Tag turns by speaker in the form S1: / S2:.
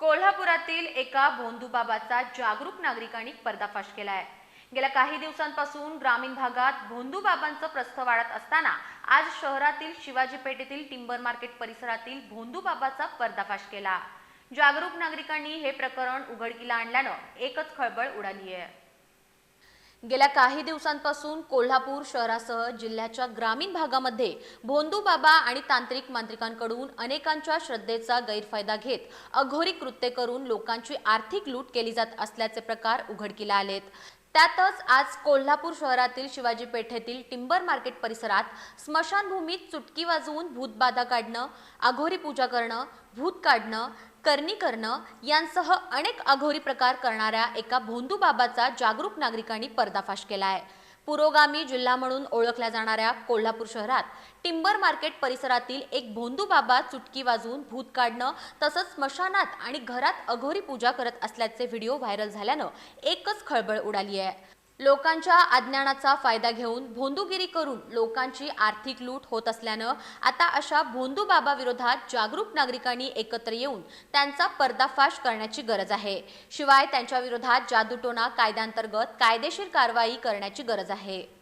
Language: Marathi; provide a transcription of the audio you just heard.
S1: कोल्हापुरातील एका भोंदूबाबाचा जागरूक नागरिकांनी पर्दाफाश केला आहे गेल्या काही दिवसांपासून ग्रामीण भागात भोंदूबाबांचं प्रस्थ वाढत असताना आज शहरातील शिवाजी पेठेतील टिंबर मार्केट परिसरातील भोंदूबाबाचा पर्दाफाश केला. जागरूक नागरिकांनी हे प्रकरण उघडकीला आणल्यानं एकच खळबळ उडाली आहे गेल्या काही दिवसांपासून कोल्हापूर शहरासह जिल्ह्याच्या ग्रामीण भागामध्ये भोंदू बाबा आणि तांत्रिक मांत्रिकांकडून अनेकांच्या श्रद्धेचा गैरफायदा घेत अघोरी कृत्य करून लोकांची आर्थिक लूट केली जात असल्याचे प्रकार उघडकीला आलेत. त्यातच आज कोल्हापूर शहरातील शिवाजी पेठेतील टिंबर मार्केट परिसरात स्मशानभूमीत चुटकी वाजवून भूतबाधा काढणं अघोरी पूजा करणं भूत काढणं करणी करणं यांसह अनेक अघोरी प्रकार करणाऱ्या एका भोंदू बाबाचा जागरूक नागरिकांनी पर्दाफाश केला आहे पुरोगामी जिल्हा म्हणून ओळखल्या जाणाऱ्या कोल्हापूर शहरात टिंबर मार्केट परिसरातील एक भोंदू बाबा चुटकी वाजवून भूत काढणं तसंच स्मशानात आणि घरात अघोरी पूजा करत असल्याचे व्हिडिओ व्हायरल झाल्यानं एकच खळबळ उडाली आहे. लोकांच्या अज्ञानाचा फायदा घेऊन भोंदूगिरी करून लोकांची आर्थिक लूट होत असल्यानं आता अशा भोंदू बाबा विरोधात जागरूक नागरिकांनी एकत्र येऊन त्यांचा पर्दाफाश करण्याची गरज आहे. शिवाय त्यांच्या विरोधात जादूटोना कायद्यांतर्गत कायदेशीर कारवाई करण्याची गरज आहे.